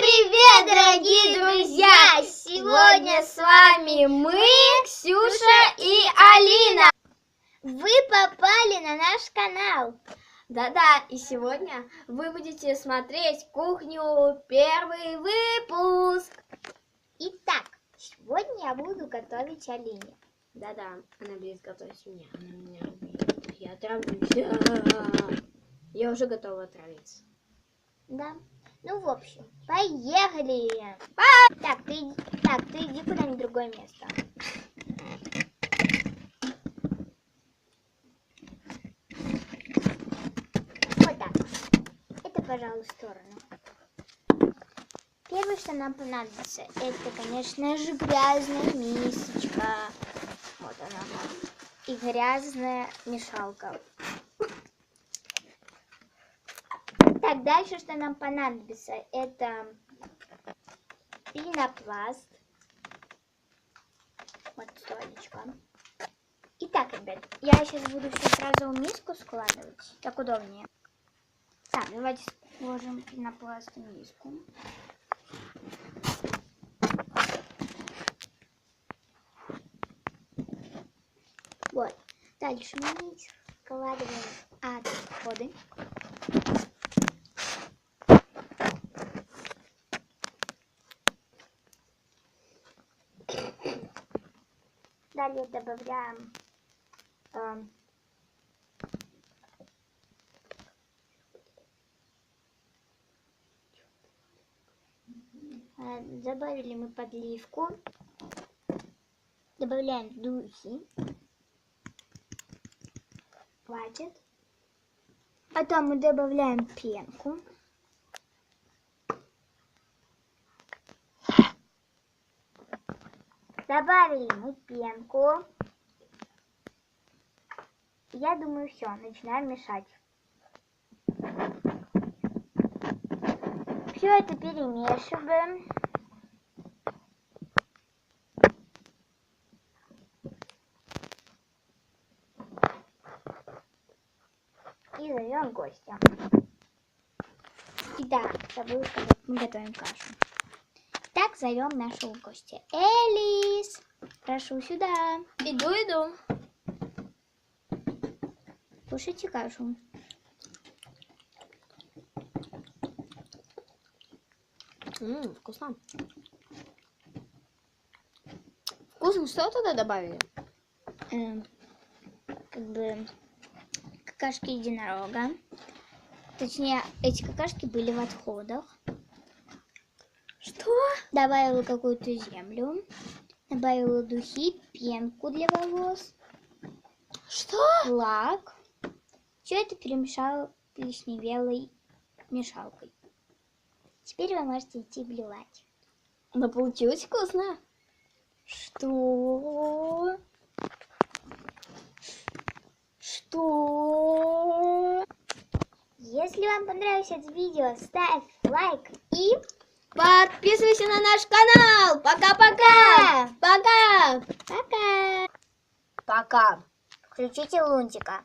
привет, дорогие друзья! Сегодня с вами мы, Ксюша и Алина. Вы попали на наш канал. Да-да, и сегодня вы будете смотреть кухню первый выпуск. Итак, сегодня я буду готовить Алине. Да-да, она будет готовить меня, она меня убьет. Я отравлюсь. Я уже готова отравиться. Да. Ну, в общем, поехали. Так, ты, так, ты иди куда-нибудь в другое место. Вот так. Это, пожалуй, сторону. Первое, что нам понадобится, это, конечно же, грязная мисочка. Вот она. И грязная мешалка. Так, дальше, что нам понадобится, это пенопласт. Вот столечко. Итак, ребят, я сейчас буду все сразу в миску складывать. Так удобнее. Так, давайте сложим пенопласт в миску. Вот. Дальше мы складываем отходы. Далее добавляем эм, э, добавили мы подливку, добавляем духи, хватит. Потом мы добавляем пенку. Добавили мы пенку. Я думаю, все, начинаем мешать. Все это перемешиваем. И зовем гостя. Итак, забыл сказать, мы готовим кашу. Так зовем нашего гостя. Элис, прошу сюда. Иду, иду. Кушайте кашу. Ммм, вкусно. Вкусно, что туда добавили? Эм, как бы какашки единорога. Точнее, эти какашки были в отходах. Что? Добавила какую-то землю. Добавила духи, пенку для волос, Что? лак. Все это перемешала плесневелой мешалкой. Теперь вы можете идти вливать. Но получилось вкусно. Что? Что? Если вам понравилось это видео, ставь лайк и Подписывайся на наш канал. Пока-пока. Пока. пока! Пока. Включите лунтика.